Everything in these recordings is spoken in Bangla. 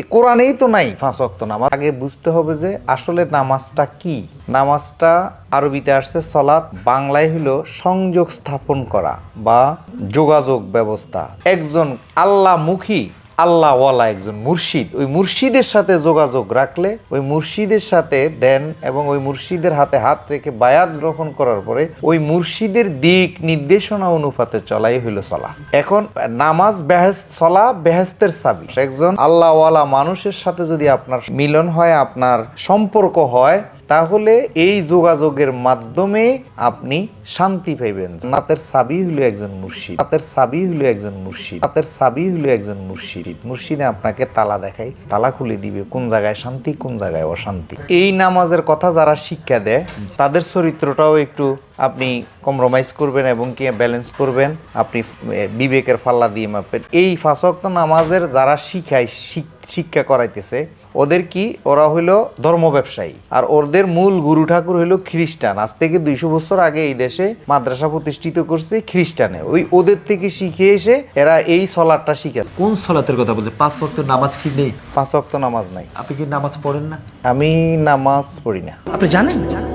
কোরআনেই তো নাই পাঁচ অক্ত নামাজ। আগে বুঝতে হবে যে আসলে নামাজটা কি? নামাজটা আরবিতে আসছে সলাৎ, বাংলায় হলো সংযোগ স্থাপন করা বা যোগাযোগ ব্যবস্থা। একজন আল্লাহমুখী আল্লাহওয়ালা একজন মুর্শিদ। ওই মুর্শিদের সাথে যোগাযোগ রাখলে, ওই মুর্শিদের সাথে দেন এবং ওই মুর্শিদের হাতে হাত রেখে বায়াত গ্রহণ করার পরে ওই মুর্শিদের দিক নির্দেশনা অনুপাতে চলাই হইল চলা এখন নামাজ বেহেস্ত চলা বেহেস্তের সাবি একজন আল্লাহওয়ালা মানুষের সাথে যদি আপনার মিলন হয়, আপনার সম্পর্ক হয় তাহলে এই যোগাযোগের মাধ্যমে আপনি শান্তি পাইবেন। নাতের সাবি হলো একজন মুর্শিদ। নাতের সাবি হলো একজন মুর্শিদ। নাতের সাবি হলো একজন মুর্শিদ। মুর্শিদে আপনাকে তালা দেখাই তালা খুলে দিবে কোন জায়গায় শান্তি, কোন জায়গায় অশান্তি। এই নামাজের কথা যারা শিক্ষা দেয়, তাদের চরিত্রটাও একটু আপনি কম্প্রোমাইজ করবেন এবং কি ব্যালেন্স করবেন। আপনি বিবেকের ফাল্লা দিয়ে মাপবেন। এই ফাঁসক্ত নামাজের যারা শিখায় শিক্ষা করাইতেছে ওদের কি? ওরা হইল ধর্ম ব্যবসায়ী। আর ওদের মূল গুরু ঠাকুর হইল খ্রিস্টান। আজ থেকে দুইশো বছর আগে এই দেশে মাদ্রাসা প্রতিষ্ঠিত করছে খ্রিস্টানে। ওই ওদের থেকে শিখে এসে এরা এই সলাটটা শিখে কোন সলাতের কথা বলছে? পাঁচ ওয়াক্ত নামাজ কি নেই? পাঁচ ওয়াক্ত নামাজ নাই। আপনি কি নামাজ পড়েন না? আমি নামাজ পড়ি না। আপনি জানেন?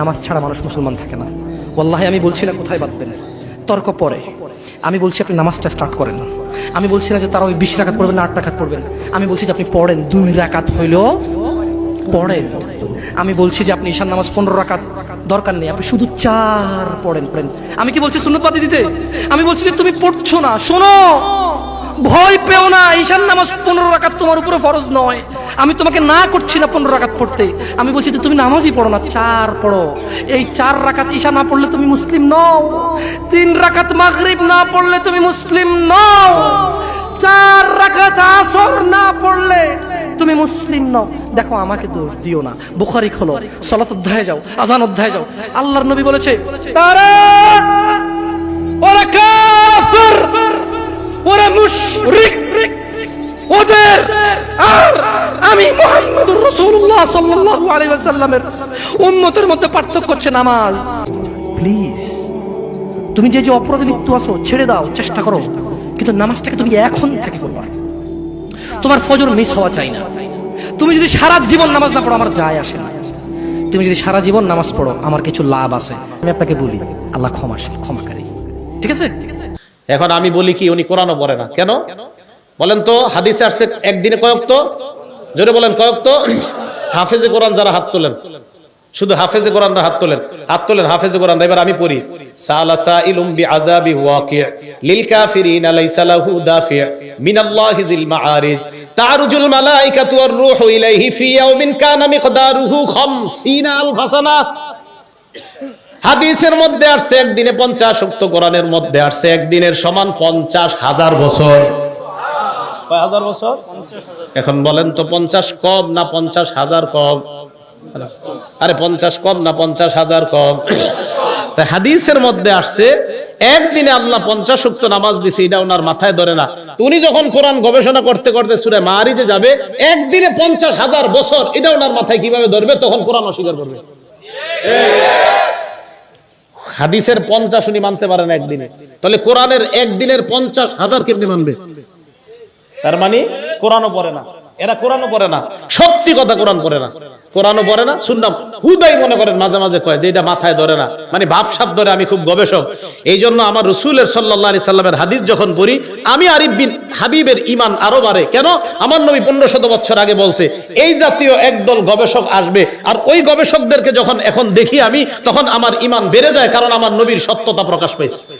নামাজ ছাড়া মানুষ মুসলমান থাকে না। ওল্লাহি আমি বলছি না কোথায় বাঁধবেন তর্ক পরে। আমি বলছি আপনি নামাজটা স্টার্ট করেন। আমি বলছি না যে তারা ওই বিশ রাখাত পড়বেন না আট রাখাত পড়বেন আমি বলছি যে আপনি পড়েন, দুই রাকাত হইলেও পড়েন। আমি বলছি যে আপনি ঈশান নামাজ পনেরো রাকাত দরকার নেই। আপনি শুধু চার পড়েন পড়েন। আমি কি বলছি সুন্নতবাদী দিতে? আমি বলছি যে তুমি পড়ছো না, শোনো। ভয় পেও না, ঈশান নামাজ পনেরো রাকাত তোমার উপরে ফরজ নয়। আমি তোমাকে না করছি না পনেরো রাকাত পড়তে। আমি বলছি যে তুমি নামাজই পড়ো না, চার পড়ো। এই চার রাকাত ঈশা না পড়লে তুমি মুসলিম নও। তিন রাকাত মাগরিব না পড়লে তুমি মুসলিম নও। চার রাকাত আসর না পড়লে তুমি মুসলিম নও। দেখো, আমাকে দোষ দিও না। বুখারি খোলো, সলাত অধ্যায় যাও আজান অধ্যায় যাও। আল্লাহর নবী বলেছে, তারা ওরা ওরা মুশরিক, ওদের আর সাল্লাল্লাহু আলাইহি ওয়াসাল্লামের উম্মতের মধ্যে পার্থক্য হচ্ছে নামাজ। প্লিজ তুমি যে যে অপরাধে লিপ্ত আছো ছেড়ে দাও চেষ্টা করো। কিন্তু নামাজটাকে তুমি এখন থেকে করবা তোমার ফজর মিস হওয়া চাই না। তুমি যদি সারা জীবন নামাজ না পড়ো আমার যায় আসে না। তুমি যদি সারা জীবন নামাজ পড়ো আমার কিছু লাভ আছে। আমি আপনাকে বলি আল্লাহ ক্ষমাশীল ক্ষমাকারী ঠিক আছে ঠিক আছে? এখন আমি বলি কি উনি কোরআনও পড়ে না। কেন? বলেন তো হাদিসে আসছে একদিনে কয়েক তো? জোরে বলেন কয়েক তো? হাফেজে কোরআন যারা হাত তোলেন, শুধু হাফেজে কোরআনরা হাত তোলেন হাত তোলেন হাফেজে কোরআন এবার আমি পড়ি। সালা সাইলুম বিআযাবি ওয়াকি' লিল কাফিরিনা লাইসা লাহু দাফি' মিনাল্লাহি যিল মাআরিজ, তারুজুল মালাইকাতু ওয়ার রূহু ইলাইহি ফি ইয়াউমিন কানা মিকদারুহু 50 আলফ হাসানাত হাদিসের মধ্যে আসছে, একদিনে পঞ্চাশ উক্ত কোরআনের মধ্যে আসছে, একদিনের সমান পঞ্চাশ হাজার বছর। হাজার বছর? এখন বলেন তো পঞ্চাশ কম না পঞ্চাশ হাজার কম? আরে পঞ্চাশ কম না পঞ্চাশ হাজার কম? তাই হাদিসের মধ্যে আসছে, একদিনে আল্লাহ পঞ্চাশ উক্ত নামাজ দিছে, এটা ওনার মাথায় ধরে না। উনি যখন কোরআন গবেষণা করতে করতে সুরে মারিতে যাবে, একদিনে পঞ্চাশ হাজার বছর, এটা ওনার মাথায় কীভাবে ধরবে? তখন কোরআন অস্বীকার করবে। হাদিসের পঞ্চাশ উনি মানতে পারেন একদিনে। তাহলে কোরআনের একদিনের পঞ্চাশ হাজার কেমনি মানবে? তার মানে কোরআনও পড়ে না। এরা কোরআনও পড়ে না। সত্যি কথা কোরআন পড়ে না। কোরআনও পড়ে না। শুনলাম হুদাই মনে করেন মাঝে মাঝে কয় যে এটা মাথায় ধরে না। মানে ভাবসাব ধরে আমি খুব গবেষক। এই জন্য আমার রসুলের সাল্লাহ আলি সাল্লামের হাদিস যখন পড়ি, আমি আরিফ বিন হাবিবের ইমান আরও বাড়ে। কেন? আমার নবী পনেরো শত বছর আগে বলছে, এই জাতীয় একদল গবেষক আসবে, আর ওই গবেষকদেরকে যখন এখন দেখি আমি, তখন আমার ইমান বেড়ে যায় কারণ আমার নবীর সত্যতা প্রকাশ পাইছে।